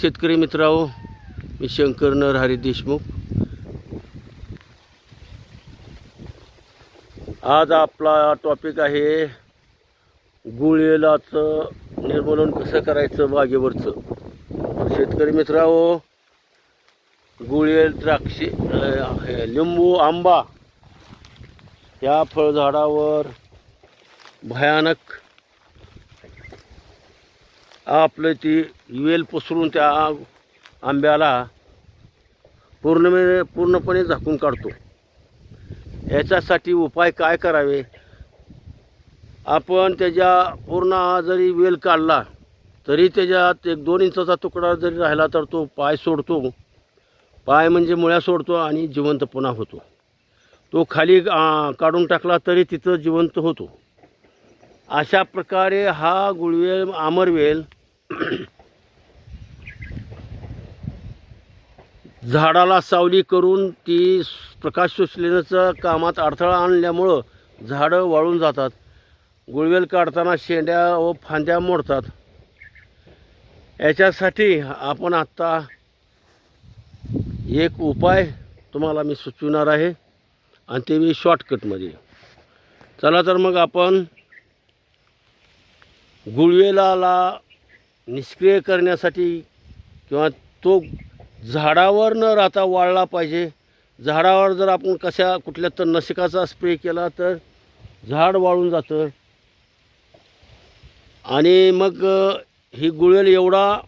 शेतकरी मित्रांनो मी शंकर नरहरी देशमुख. आज आपला टॉपिक आहे गुळेलाचं निर्मूलन कसं करायचं बागेवरचं. शेतकरी मित्रांनो गुळेल द्राक्षे लिंबू आंबा या फळझाडावर भयानक आपलं ती वेल पसरून त्या आंब्याला पूर्णपणे पूर्णपणे झाकून काढतो. याच्यासाठी उपाय काय करावे? आपण त्याच्या पूर्ण जरी वेल काढला तरी त्याच्यात एक दोन इंचाचा तुकडा जरी राहिला तर तो पाय सोडतो. पाय म्हणजे मुळ्या सोडतो आणि जिवंत पुन्हा होतो. तो खाली काढून टाकला तरी तिथं जिवंत होतो. अशा प्रकारे हा गुळवेल आमरवेल झाडाला सावली करून ती प्रकाश शोषलेण्याचं कामात अडथळा आणल्यामुळं झाडं वाळून जातात. गुळवेल काढताना शेंड्या व फांद्या मोडतात. याच्यासाठी आपण आत्ता एक उपाय तुम्हाला मी सुचविणार आहे आणि ते मी शॉर्टकटमध्ये चला तर मग आपण गुळवेलाला निष्क्रिय करण्यासाठी किंवा तो झाडावर न राहता वाळला पाहिजे. झाडावर जर आपण कशा कुठल्या तर नशिकाचा स्प्रे केला तर झाड वाळून जातं. आणि मग ही गुळवेल एवढा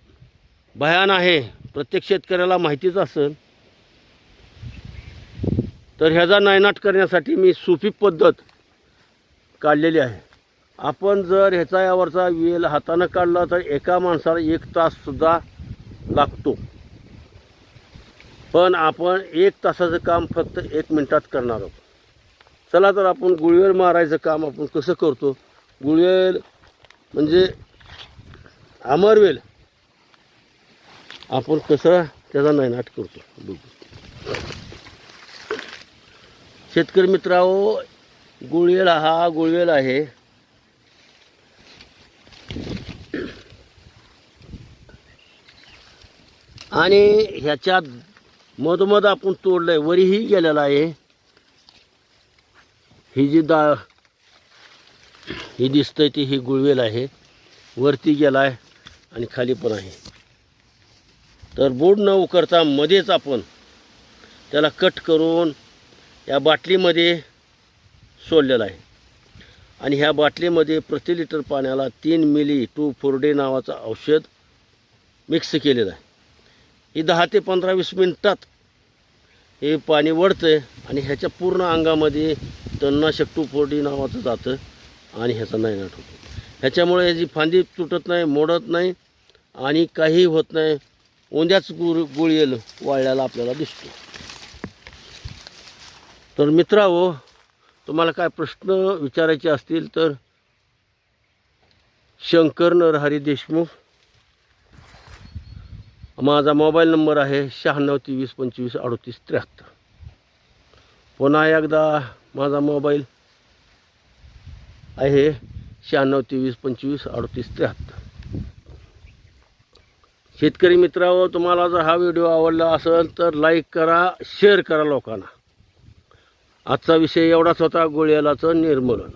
भयान आहे प्रत्येक शेतकऱ्याला माहितीच असेल. तर ह्याचा नायनाट करण्यासाठी मी सोपी पद्धत काढलेली आहे. आपण जर ह्याचा यावरचा वेल हातानं काढला तर एका माणसाला एक ताससुद्धा लागतो. पण आपण एक तासाचं काम फक्त एक मिनटात करणार आहोत. चला तर आपण गुळवेल मारायचं काम आपण कसं करतो? गुळवेल म्हणजे अमरवेल आपण कसं त्याचा नैनाट करतो? बघू. शेतकरी मित्राओ गुळवेल हा गुळवेल आहे. आणि ह्याच्यात मधोमध आपण तोडलंय. वरीही गेलेला आहे. ही जी डाळ ही दिसतंय ती ही गुळवेल आहे. वरती गेला आहे आणि खाली पण आहे. तर बोर्ड न उकरता मध्येच आपण त्याला कट करून या बाटलीमध्ये सोडलेला आहे. आणि ह्या बाटलीमध्ये प्रति लिटर पाण्याला तीन मिली टू फोर्डे नावाचं औषध मिक्स केलेलं आहे. ही दहा ते पंधरा वीस मिनटात हे पाणी वळतं आणि ह्याच्या पूर्ण अंगामध्ये तणनाशक टू फोर्टी नावाचं जातं आणि ह्याचा नायनाट होतो ह्याच्यामुळे ह्याची फांदी तुटत नाही मोडत नाही आणि काही होत नाही. ओंद्याच गुळ गुळयेल वाळल्याला आपल्याला दिसतो. तर मित्रांनो तुम्हाला काय प्रश्न विचारायचे असतील तर शंकर नरहरी देशमुख माझा मोबाईल नंबर आहे शहाण्णव तेवीस पंचवीस अडतीस त्र्याहत्तर. पुन्हा एकदा माझा मोबाईल आहे शहाण्णव तेवीस पंचवीस अडतीस त्र्याहत्तर. शेतकरी मित्रांनो तुम्हाला जर हा व्हिडिओ आवडला असेल तर लाईक करा शेअर करा लोकांना. आजचा विषय एवढाच होता गोळ्यालाचं निर्मूलन.